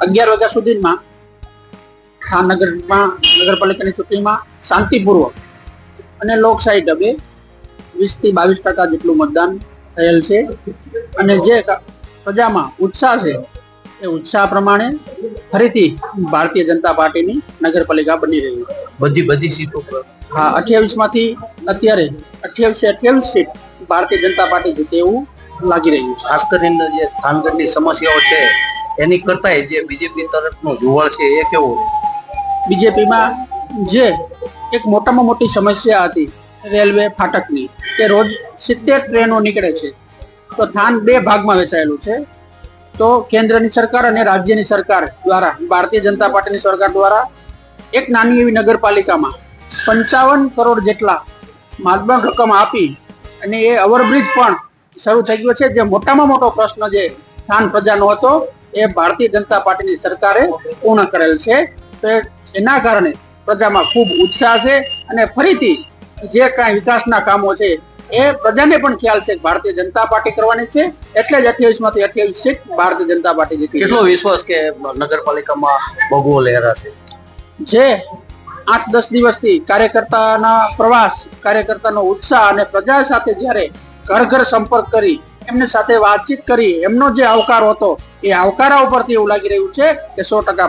અગિયાર વાગ્યા સુધીમાં આ નગરમાં નગરપાલિકાની ચૂંટણીમાં શાંતિપૂર્વક અને લોકશાહી ઢબે વીસથી બાવીસ ટકા જેટલું મતદાન થયેલ છે. અને જે પ્રજામાં ઉત્સાહ છે એ ઉત્સાહ પ્રમાણે ફરીથી ભારતીય જનતા પાર્ટીની નગરપાલિકા બની રહી બધી બધી સીટો હા અઠ્યાવીસમાંથી અત્યારે અઠ્યાવીસ અઠ્યાવીસ સીટ ભારતીય જનતા પાર્ટી જીતે એવું લાગી રહ્યું છે. ખાસ કરીને જે સ્થાનગતની સમસ્યાઓ છે, એની કરતાંય જે બીજેપી તરફનો જુવાળ છે, એ કેવો બીજેપીમાં જે એક મોટામાં મોટી સમસ્યા હતી રેલવે ફાટકની, કે રોજ સિત્તેર ટ્રેનો નીકળે છે. તો થાન બે ભાગમાં વેચાયેલું છે. તો કેન્દ્રની સરકાર અને રાજ્યની સરકાર દ્વારા, ભારતીય જનતા પાર્ટીની સરકાર દ્વારા એક નાની એવી નગરપાલિકામાં પંચાવન કરોડ જેટલા માતબાર રકમ આપી અને એ ઓવરબ્રિજ પણ શરૂ થઈ ગયો છે. જે મોટામાં મોટો પ્રશ્ન જે સ્થાન પ્રજાનો હતો એ ભારતીય જનતા પાર્ટીની સરકારે પૂર્ણ કરેલ છે. તો એના કારણે પ્રજામાં ખૂબ ઉત્સાહ છે અને ફરીથી જે કાંઈ વિકાસના કામો છે એ પ્રજાને પણ ખ્યાલ છે કે ભારતીય જનતા પાર્ટી કરવાની છે. એટલે જ અઠ્યાવીસમાંથી અઠ્યાવીસ સીટ ભારતીય જનતા પાર્ટી જીતી કેટલો વિશ્વાસ કે નગરપાલિકામાં ભગવો લહેરાશે જે આઠ દસ દિવસથી કાર્યકર્તાના પ્રવાસ કાર્યકર્તાનો ઉત્સાહ અને પ્રજા સાથે જ્યારે ઘર ઘર સંપર્ક કરી, એમની સાથે વાતચીત કરી, એમનો જે આવકાર હતો, એ આવકારા ઉપરથી એવું લાગી રહ્યું છે કે સો ટકા